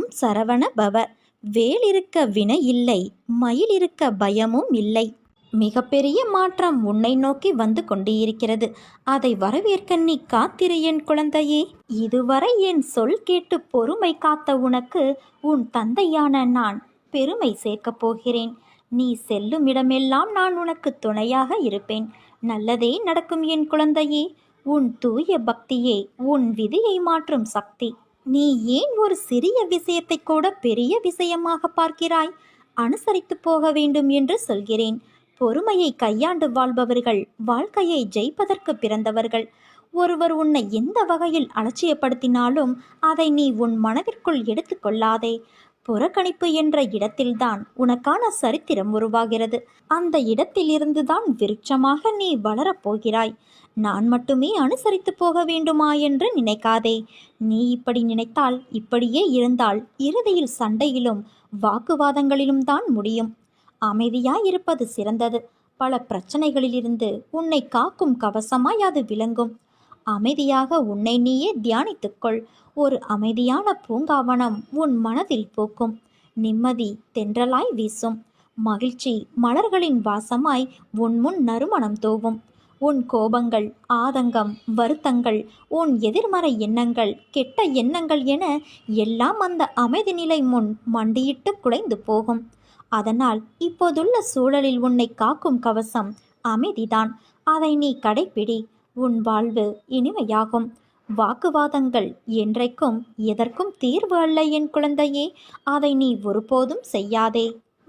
ஓம் சரவண பவ. வேல் இருக்க வினை இல்லை மயில் இருக்க பயமும் இல்லை. மிகப்பெரிய மாற்றம் உன்னை நோக்கி வந்து கொண்டிருக்கிறது. அதை வரவேற்க நீ காத்திரு என் குழந்தையே. இதுவரை என் சொல் கேட்டு பொறுமை காத்த உனக்கு உன் தந்தையான நான் பெருமை சேர்க்கப் போகிறேன். நீ செல்லும் இடமெல்லாம் நான் உனக்கு துணையாக இருப்பேன். நல்லதே நடக்கும் என் குழந்தையே. உன் தூய பக்தியே உன் விதியை மாற்றும் சக்தி. நீ ஏன் ஒரு சிறிய விஷயத்தை கூட பெரிய விஷயமாக பார்க்கிறாய்? அனுசரித்து போக வேண்டும் என்று சொல்கிறேன். பொறுமையை கையாண்டு வாழ்பவர்கள் வாழ்க்கையை ஜெயிப்பதற்கு பிறந்தவர்கள். ஒருவர் உன்னை எந்த வகையில் அலட்சியப்படுத்தினாலும் அதை நீ உன் மனதிற்குள் எடுத்துக்கொள்ளாதே புறக்கணிப்பு என்ற இடத்தில்தான் உனக்கான சரித்திரம் உருவாகிறது. அந்த இடத்திலிருந்துதான் விருட்சமாக நீ வளரப்போகிறாய் நான் மட்டுமே அனுசரித்து போக வேண்டுமா என்று நினைக்காதே. நீ இப்படி நினைத்தால் இப்படியே இருந்தால் இறுதியில் சண்டையிலும் வாக்குவாதங்களிலும் தான் முடியும். அமைதியாய் இருப்பது சிறந்தது. பல பிரச்சனைகளிலிருந்து உன்னை காக்கும் கவசமாய் அது விளங்கும். அமைதியாக உன்னை நீயே தியானித்துக்கொள். ஒரு அமைதியான பூங்காவனம் உன் மனதில் பூக்கும். நிம்மதி தென்றலாய் வீசும். மகிழ்ச்சி மலர்களின் வாசமாய் உன் முன் நறுமணம் தூவும். உன் கோபங்கள் ஆதங்கம் வருத்தங்கள் உன் எதிர்மறை எண்ணங்கள் கெட்ட எண்ணங்கள் என எல்லாம் அந்த அமைதி நிலை முன் மண்டியிட்டு குலைந்து போகும். அதனால் இப்போதுள்ள சூழலில் உன்னை காக்கும் கவசம் அமைதிதான். அதை நீ கடைப்பிடி. உன் வாழ்வு இனிமையாகும். வாக்குவாதங்கள் என்றைக்கும் எதற்கும் தீர்வு அல்ல என் குழந்தையே. அதை நீ ஒருபோதும் செய்யாதே.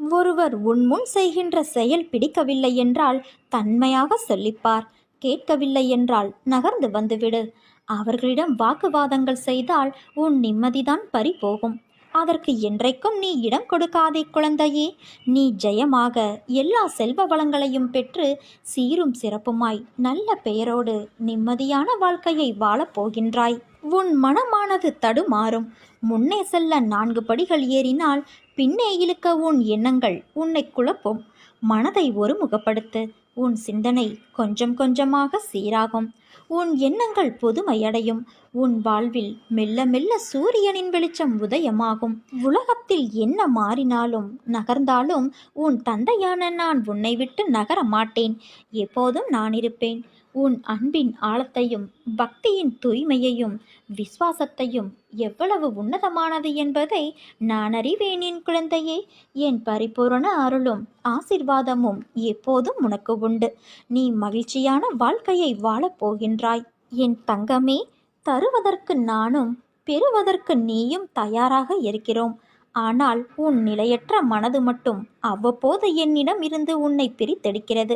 ஒருவர் உன் முன் செய்கின்ற செயல் பிடிக்கவில்லை என்றால் தன்மையாக சொல்லிப்பார். கேட்கவில்லை என்றால் நகர்ந்து வந்துவிடு. அவர்களிடம் வாக்குவாதங்கள் செய்தால் உன் நிம்மதிதான் பறிபோகும். அதற்கு என்றைக்கும் நீ இடம் கொடுக்காதே குழந்தையே. நீ ஜெயமாக எல்லா செல்வ வளங்களையும் பெற்று சீரும் சிறப்புமாய் நல்ல பெயரோடு நிம்மதியான வாழ்க்கையை வாழப் போகின்றாய். உன் மனமானது தடுமாறும். முன்னே செல்ல நான்கு படிகள் ஏறினால் பின்னே இழுக்க உன் எண்ணங்கள் உன்னை குழப்பும். மனதை ஒருமுகப்படுத்து. உன் சிந்தனை கொஞ்சம் கொஞ்சமாக சீராகும். உன் எண்ணங்கள் புதுமையடையும். உன் வாழ்வில் மெல்ல மெல்ல சூரியனின் வெளிச்சம் உதயமாகும். உலகத்தில் என்ன மாறினாலும் நகர்ந்தாலும் உன் தந்தையான நான் உன்னை விட்டு நகர மாட்டேன் எப்போதும் நான் இருப்பேன். உன் அன்பின் ஆழத்தையும் பக்தியின் தூய்மையையும் விசுவாசத்தையும் எவ்வளவு உன்னதமானது என்பதை நான் அறிவேன் என் குழந்தையே. என் பரிபூரண அருளும் ஆசிர்வாதமும் எப்போதும் உனக்கு உண்டு. நீ மகிழ்ச்சியான வாழ்க்கையை வாழப் போகின்றாய். என் தங்கமே தருவதற்கு நானும் பெறுவதற்கு நீயும் தயாராக இருக்கிறோம். ஆனால் உன் நிலையற்ற மனது மட்டும் அவ்வப்போது என்னிடம் இருந்து உன்னை பிரித்தெடுக்கிறது.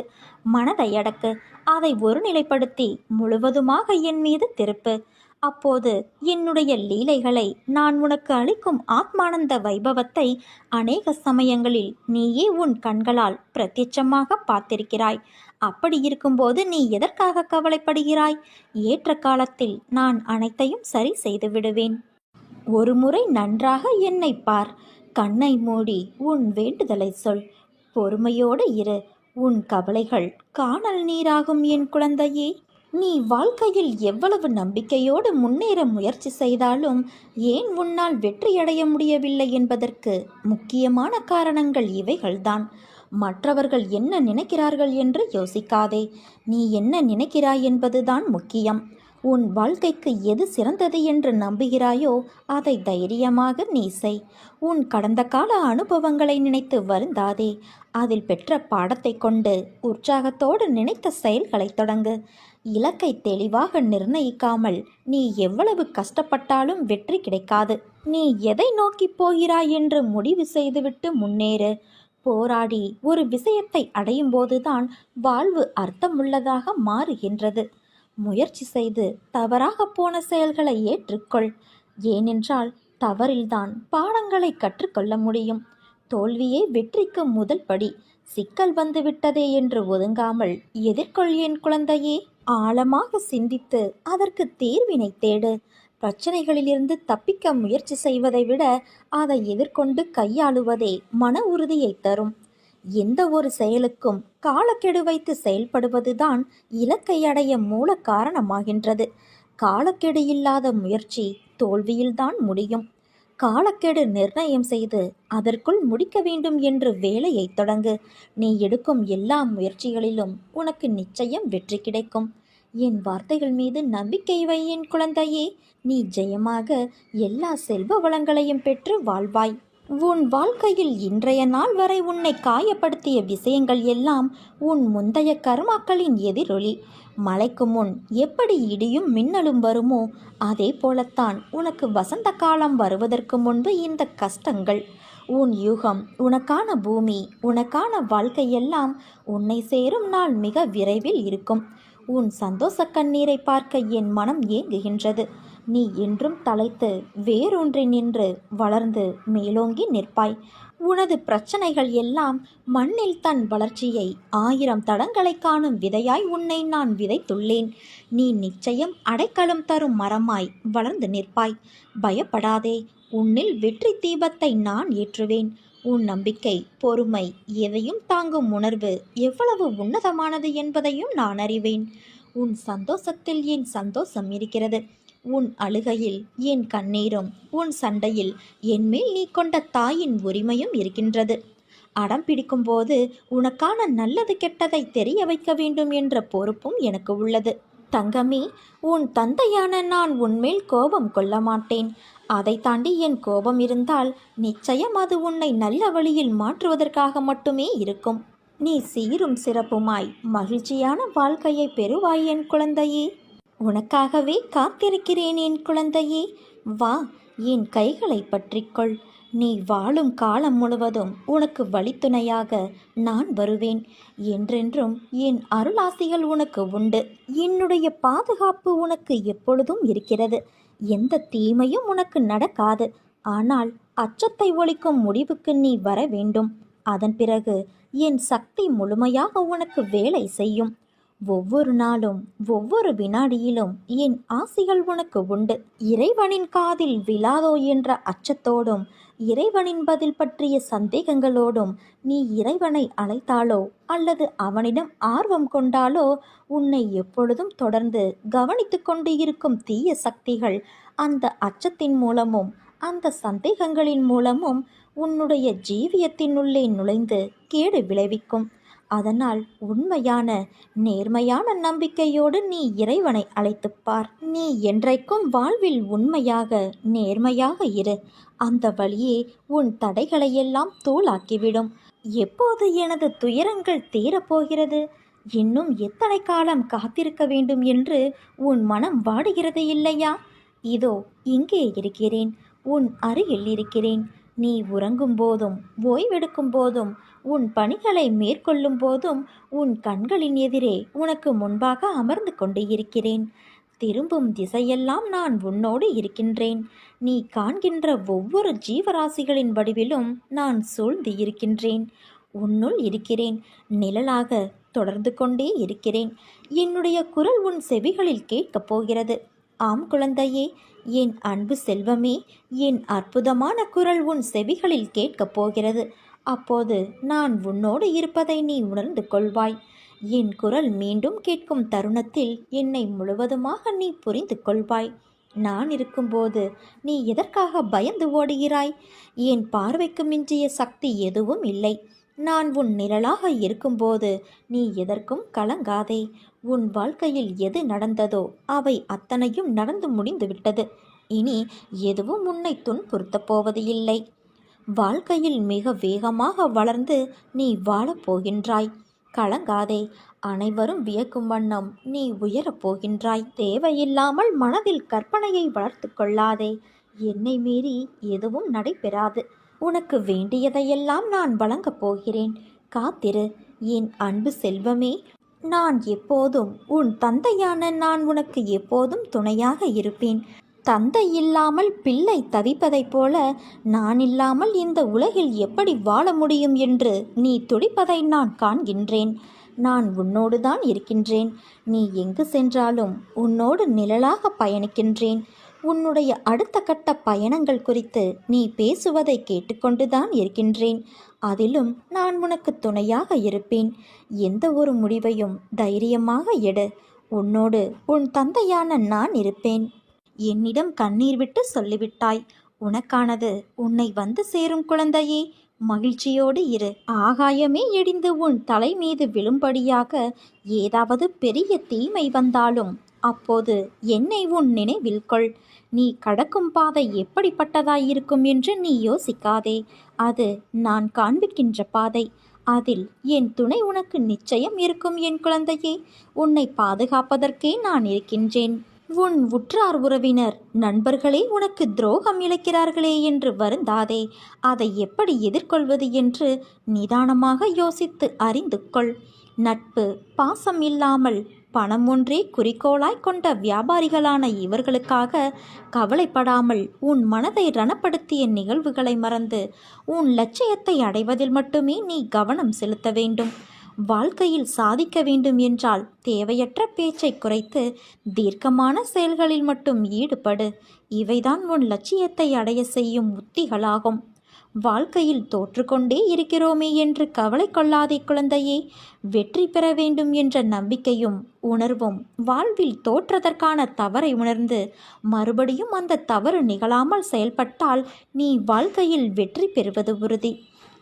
மனதை அடக்கு அதை ஒருநிலைப்படுத்தி முழுவதுமாக என் மீது திருப்பு. அப்போது என்னுடைய லீலைகளை நான் உனக்கு அளிக்கும் ஆத்மானந்த வைபவத்தை அநேக சமயங்களில் நீயே உன் கண்களால் பிரத்யட்சமாக பார்த்திருக்கிறாய். அப்படி இருக்கும்போது நீ எதற்காக கவலைப்படுகிறாய்? ஏற்ற காலத்தில் நான் அனைத்தையும் சரி செய்து விடுவேன். ஒரு முறை நன்றாக என்னை பார். கண்ணை மூடி உன் வேண்டுதலை சொல். பொறுமையோடு இரு. உன் கவலைகள் காணல் நீராகும் என் குழந்தையே. நீ வாழ்க்கையில் எவ்வளவு நம்பிக்கையோடு முன்னேற முயற்சி செய்தாலும் ஏன் உன்னால் வெற்றியடைய முடியவில்லை என்பதற்கு முக்கியமான காரணங்கள் இவைகள்தான். மற்றவர்கள் என்ன நினைக்கிறார்கள் என்று யோசிக்காதே. நீ என்ன நினைக்கிறாய் என்பதுதான் முக்கியம். உன் வாழ்க்கைக்கு எது சிறந்தது என்று நம்புகிறாயோ அதை தைரியமாக நீ செய். உன் கடந்த கால அனுபவங்களை நினைத்து வருந்தாதே. அதில் பெற்ற பாடத்தை கொண்டு உற்சாகத்தோடு நினைத்த செயல்களை தொடங்கு. இலக்கை தெளிவாக நிர்ணயிக்காமல் நீ எவ்வளவு கஷ்டப்பட்டாலும் வெற்றி கிடைக்காது. நீ எதை நோக்கி போகிறாய் என்று முடிவு செய்துவிட்டு முன்னேறு. போராடி ஒரு விஷயத்தை அடையும் போதுதான் வாழ்வு அர்த்தமுள்ளதாக மாறுகின்றது. முயற்சி செய்து தவறாக போன செயல்களை ஏற்றுக்கொள். ஏனென்றால் தவறில்தான் பாடங்களை கற்றுக்கொள்ள முடியும். தோல்வியே வெற்றிக்கு முதல் படி. சிக்கல் வந்துவிட்டதே என்று ஒதுங்காமல் எதிர்கொள் என் குழந்தையே. ஆழமாக சிந்தித்து அதற்கு தீர்வினை தேடு. பிரச்சனைகளிலிருந்து தப்பிக்க முயற்சி செய்வதை விட அதை எதிர்கொண்டு கையாளுவதே மன உறுதியை தரும். எந்த ஒரு செயலுக்கும் காலக்கெடு வைத்து செயல்படுவதுதான் இலக்கை அடைய மூல காரணமாகின்றது. காலக்கெடு இல்லாத முயற்சி தோல்வியில்தான் முடியும். காலக்கெடு நிர்ணயம் செய்து அதற்குள் முடிக்க வேண்டும் என்று வேலையை தொடங்கு. நீ எடுக்கும் எல்லா முயற்சிகளிலும் உனக்கு நிச்சயம் வெற்றி கிடைக்கும். என் வார்த்தைகள் மீது நம்பிக்கை வை என் குழந்தையே. நீ ஜெயமாக எல்லா செல்வ வளங்களையும் பெற்று வாழ்வாய். உன் வாழ்க்கையில் இன்றைய நாள் வரை உன்னை காயப்படுத்திய விஷயங்கள் எல்லாம் உன் முந்தைய கர்மாக்களின் எதிரொலி. மலைக்கு முன் எப்படி இடியும் மின்னலும் வருமோ அதே போலத்தான் உனக்கு வசந்த காலம் வருவதற்கு முன்பு இந்த கஷ்டங்கள். உன் யுகம் உனக்கான பூமி உனக்கான வாழ்க்கையெல்லாம் உன்னை சேரும் நாள் மிக விரைவில் இருக்கும். உன் சந்தோஷ கண்ணீரை பார்க்க என் மனம் ஏங்குகின்றது. நீ என்றும் தலைத்து வேறொன்றி நின்று வளர்ந்து மேலோங்கி நிற்பாய். உனது பிரச்சனைகள் எல்லாம் மண்ணில் தன் வளர்ச்சியை ஆயிரம் தடங்களை காணும் விதையாய் உன்னை நான் விதைத்துள்ளேன். நீ நிச்சயம் அடைக்கலம் தரும் மரமாய் வளர்ந்து நிற்பாய். பயப்படாதே உன்னில் வெற்றி தீபத்தை நான் ஏற்றுவேன். உன் நம்பிக்கை பொறுமை எதையும் தாங்கும் உணர்வு எவ்வளவு உன்னதமானது என்பதையும் நான் அறிவேன். உன் சந்தோஷத்தில் என் சந்தோஷம் இருக்கிறது. உன் அழுகையில் என் கண்ணீரும் உன் சண்டையில் என்மேல் நீ கொண்ட தாயின் உரிமையும் இருக்கின்றது. அடம் பிடிக்கும்போது உனக்கான நல்லது கெட்டதை தெரிய வைக்க வேண்டும் என்ற பொறுப்பும் எனக்கு உள்ளது. தங்கமே உன் தந்தையான நான் உன்மேல் கோபம் கொள்ள மாட்டேன். அதை தாண்டி என் கோபம் இருந்தால் நிச்சயம் அது உன்னை நல்ல வழியில் மாற்றுவதற்காக மட்டுமே இருக்கும். நீ சீரும் சிறப்புமாய் மகிழ்ச்சியான வாழ்க்கையை பெறுவாய் என் குழந்தையே. உனக்காகவே காத்திருக்கிறேன் என் குழந்தையே. வா என் கைகளை பற்றிக்கொள். நீ வாழும் காலம் முழுவதும் உனக்கு வழித்துணையாக நான் வருவேன். என்றென்றும் என் அருளாசிகள் உனக்கு உண்டு. என்னுடைய பாதுகாப்பு உனக்கு எப்பொழுதும் இருக்கிறது. எந்த தீமையும் உனக்கு நடக்காது. ஆனால் அச்சத்தை ஒழிக்கும் முடிவுக்கு நீ வர வேண்டும். அதன் பிறகு என் சக்தி முழுமையாக உனக்கு வேலை செய்யும். ஒவ்வொரு நாளும் ஒவ்வொரு வினாடியிலும் என் ஆசிகள் உனக்கு உண்டு. இறைவனின் காதில் விழாதோ என்ற அச்சத்தோடும் இறைவனின் பதில் பற்றிய சந்தேகங்களோடும் நீ இறைவனை அழைத்தாலோ அல்லது அவனிடம் ஆர்வம் கொண்டாலோ உன்னை எப்பொழுதும் தொடர்ந்து கவனித்து கொண்டு இருக்கும் தீய சக்திகள் அந்த அச்சத்தின் மூலமும் அந்த சந்தேகங்களின் மூலமும் உன்னுடைய ஜீவியத்தினுள்ளே நுழைந்து கேடு விளைவிக்கும். அதனால் உண்மையான நேர்மையான நம்பிக்கையோடு நீ இறைவனை அழைத்துப் பார். நீ என்றைக்கும் வாழ்வில் உண்மையாக நேர்மையாக இரு. அந்த வழியே உன் தடைகளையெல்லாம் தூளாக்கிவிடும் எப்போது எனது துயரங்கள் தீரப்போகிறது? இன்னும் எத்தனை காலம் காத்திருக்க வேண்டும் என்று உன் மனம் வாடுகிறது இல்லையா? இதோ இங்கே இருக்கிறேன். உன் அருகில் இருக்கிறேன். நீ உறங்கும் போதும் ஓய்வெடுக்கும் போதும் உன் பணிகளை மேற்கொள்ளும் போதும் உன் கண்களின் எதிரே உனக்கு முன்பாக அமர்ந்து கொண்டு இருக்கிறேன். திரும்பும் திசையெல்லாம் நான் உன்னோடு இருக்கின்றேன். நீ காண்கின்ற ஒவ்வொரு ஜீவராசிகளின் வடிவிலும் நான் சூழ்ந்து இருக்கின்றேன். உன்னுள் இருக்கிறேன். நிழலாக தொடர்ந்து கொண்டே இருக்கிறேன். என்னுடைய குரல் உன் செவிகளில் கேட்கப் போகிறது. ஆம் குழந்தையே என் அன்பு செல்வமே என் அற்புதமான குரல் உன் செவிகளில் கேட்கப் போகிறது. அப்போது நான் உன்னோடு இருப்பதை நீ உணர்ந்து கொள்வாய். என் குரல் மீண்டும் கேட்கும் தருணத்தில் என்னை முழுவதுமாக நீ புரிந்து கொள்வாய். நான் இருக்கும்போது நீ எதற்காக பயந்து ஓடுகிறாய்? என் பார்வைக்கு மிஞ்சிய சக்தி எதுவும் இல்லை. நான் உன் நிழலாக இருக்கும்போது நீ எதற்கும் கலங்காதே. உன் வாழ்க்கையில் எது நடந்ததோ அவை அத்தனையும் நடந்து முடிந்துவிட்டது. இனி எதுவும் உன்னை துன்புறுத்தப் போவது இல்லை வாழ்க்கையில் மிக வேகமாக வளர்ந்து நீ வாழப் போகின்றாய். கலங்காதே அனைவரும் வியக்கும் வண்ணம் நீ உயரப் போகின்றாய். தேவையில்லாமல் மனதில் கற்பனையை வளர்த்து கொள்ளாதே என்னை மீறி எதுவும் நடைபெறாது. உனக்கு வேண்டியதையெல்லாம் நான் வழங்கப் போகிறேன். காத்திரு என் அன்பு செல்வமே நான் எப்போதும் உன் தந்தையான நான் உனக்கு எப்போதும் துணையாக இருப்பேன். தந்தை இல்லாமல் பிள்ளை தவிப்பதைப் போல நான் இல்லாமல் இந்த உலகில் எப்படி வாழ முடியும் என்று நீ துடிப்பதை நான் காண்கின்றேன். நான் உன்னோடு தான் இருக்கின்றேன். நீ எங்கு சென்றாலும் உன்னோடு நிழலாக பயணிக்கின்றேன். உன்னுடைய அடுத்த கட்ட பயணங்கள் குறித்து நீ பேசுவதை கேட்டுக்கொண்டுதான் இருக்கின்றேன். அதிலும் நான் உனக்கு துணையாக இருப்பேன். எந்த ஒரு முடிவையும் தைரியமாக எடு. உன்னோடு உன் தந்தையான நான் இருப்பேன். என்னிடம் கண்ணீர் விட்டு சொல்லிவிட்டாய். உனக்கானது உன்னை வந்து சேரும் குழந்தையே. மகிழ்ச்சியோடு இரு. ஆகாயமே இடிந்து உன் தலை மீது விழும்படியாக ஏதாவது பெரிய தீமை வந்தாலும் அப்போது என்னை உன் நினைவில் கொள். நீ கடக்கும் பாதை எப்படிப்பட்டதாயிருக்கும் என்று நீ யோசிக்காதே. அது நான் காண்பிக்கின்ற பாதை. அதில் என் துணை உனக்கு நிச்சயம் இருக்கும் என் குழந்தையே. உன்னை பாதுகாப்பதற்கே நான் இருக்கின்றேன். உன் உற்றார் உறவினர் நண்பர்களே உனக்கு துரோகம் இழைக்கிறார்களே என்று வருந்தாதே. அதை எப்படி எதிர்கொள்வது என்று நிதானமாக யோசித்து அறிந்து கொள். நட்பு பாசம் இல்லாமல் பணம் ஒன்றே குறிக்கோளாய் கொண்ட வியாபாரிகளான இவர்களுக்காக கவலைப்படாமல் உன் மனதை ரணப்படுத்திய நிகழ்வுகளை மறந்து உன் லட்சியத்தை அடைவதில் மட்டுமே நீ கவனம் செலுத்த வேண்டும். வாழ்க்கையில் சாதிக்க வேண்டும் என்றால் தேவையற்ற பேச்சை குறைத்து தீர்க்கமான செயல்களில் மட்டும் ஈடுபடு. இவைதான் உன் லட்சியத்தை அடைய செய்யும் உத்திகளாகும். வாழ்க்கையில் தோற்றுக்கொண்டே இருக்கிறோமே என்று கவலை கொள்ளாதே குழந்தையே. வெற்றி பெற வேண்டும் என்ற நம்பிக்கையும் உணர்வும் வாழ்வில் தோற்றதற்கான தவறை உணர்ந்து மறுபடியும் அந்த தவறு நிகழாமல் செயல்பட்டால் நீ வாழ்க்கையில் வெற்றி பெறுவது உறுதி.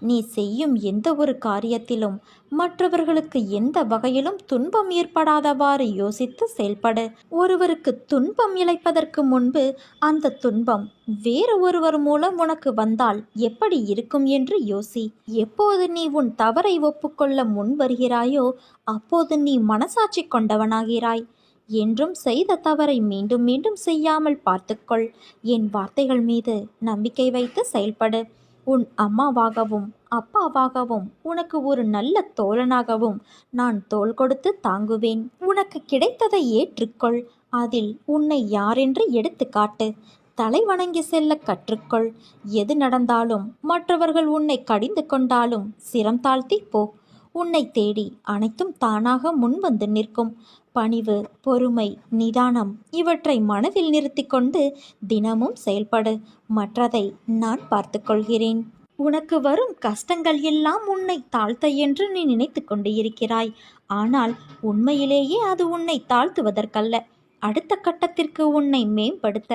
நீ செய்யும் எந்த ஒரு காரியத்திலும் மற்றவர்களுக்கு எந்த வகையிலும் துன்பம் ஏற்படாதவாறு யோசித்து செயல்படு. ஒருவருக்கு துன்பம் இழைப்பதற்கு முன்பு அந்த துன்பம் வேறு ஒருவர் மூலம் உனக்கு வந்தால் எப்படி இருக்கும் என்று யோசி. எப்போது நீ உன் தவறை ஒப்புக்கொள்ள முன் வருகிறாயோ அப்போது நீ மனசாட்சி கொண்டவனாகிறாய். என்றும் செய்த தவறை மீண்டும் மீண்டும் செய்யாமல் பார்த்துக்கொள். என் வார்த்தைகள் மீது நம்பிக்கை வைத்து செயல்படு. உன் அம்மாவாகவும் அப்பாவாகவும் உனக்கு ஒரு நல்ல தோழனாகவும் நான் தோள் கொடுத்து தாங்குவேன். உனக்கு கிடைத்ததை ஏற்றுக்கொள். அதில் உன்னை யாரென்று எடுத்து காட்டு. தலை வணங்கி செல்ல கற்றுக்கொள். எது நடந்தாலும் மற்றவர்கள் உன்னை கடிந்து கொண்டாலும் சிரம் தாழ்த்தி போ. உன்னை தேடி அனைத்தும் தானாக முன்வந்து நிற்கும். பணிவு பொறுமை நிதானம் இவற்றை மனதில் நிறுத்தி கொண்டு தினமும் செயல்படு. மற்றதை நான் பார்த்துக்கொள்கிறேன் உனக்கு வரும் கஷ்டங்கள் எல்லாம் உன்னை தாழ்த்த என்று நீ நினைத்து கொண்டு இருக்கிறாய். ஆனால் உண்மையிலேயே அது உன்னை தாழ்த்துவதற்கல்ல. அடுத்த கட்டத்திற்கு உன்னை மேம்படுத்த.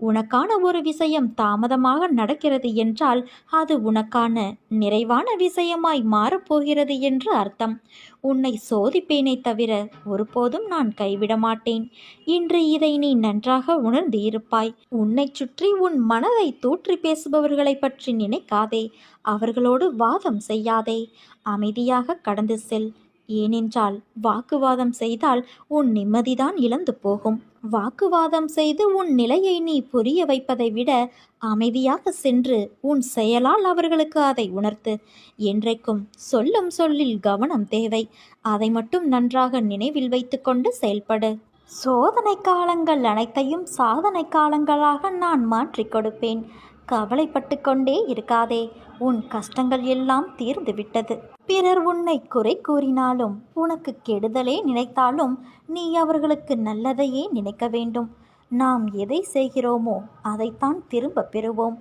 உனக்கான ஒரு விஷயம் தாமதமாக நடக்கிறது என்றால் அது உனக்கான நிறைவான விஷயமாய் மாறப்போகிறது என்று அர்த்தம். உன்னை சோதிப்பேனே தவிர ஒருபோதும் நான் கைவிட மாட்டேன். இன்று இதை நீ நன்றாக உணர்ந்து இருப்பாய் உன்னை சுற்றி உன் மனதை தூற்றி பேசுபவர்களை பற்றி நினைக்காதே. அவர்களோடு வாதம் செய்யாதே. அமைதியாக கடந்து செல். ஏனென்றால் வாக்குவாதம் செய்தால் உன் நிம்மதிதான் இழந்து போகும். வாக்குவாதம் செய்து உன் நிலையை நீ புரிய வைப்பதை விட அமைதியாக சென்று உன் செயலால் அவர்களுக்கு அதை உணர்த்து. என்றைக்கும் சொல்லும் சொல்லில் கவனம் தேவை. அதை மட்டும் நன்றாக நினைவில் வைத்துக்கொண்டு செயல்படு. சோதனை காலங்கள் அனைத்தையும் சாதனை காலங்களாக நான் மாற்றிக் கொடுப்பேன். கவலைப்பட்டு கொண்டே இருக்காதே. உன் கஷ்டங்கள் எல்லாம் தீர்ந்து விட்டது பிறர் உன்னை குறை கூறினாலும் உனக்கு கெடுதலே நினைத்தாலும் நீ அவர்களுக்கு நல்லதையே நினைக்க வேண்டும். நாம் எதை செய்கிறோமோ அதைத்தான் திரும்ப பெறுவோம்.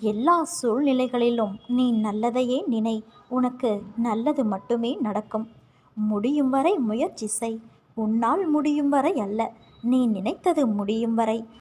எல்லா சூழ்நிலைகளிலும் நீ நல்லதையே நினை. உனக்கு நல்லது மட்டுமே நடக்கும். முடியும் வரை முயற்சி செய். உன்னால் முடியும் வரை அல்ல. நீ நினைத்தது முடியும் வரை.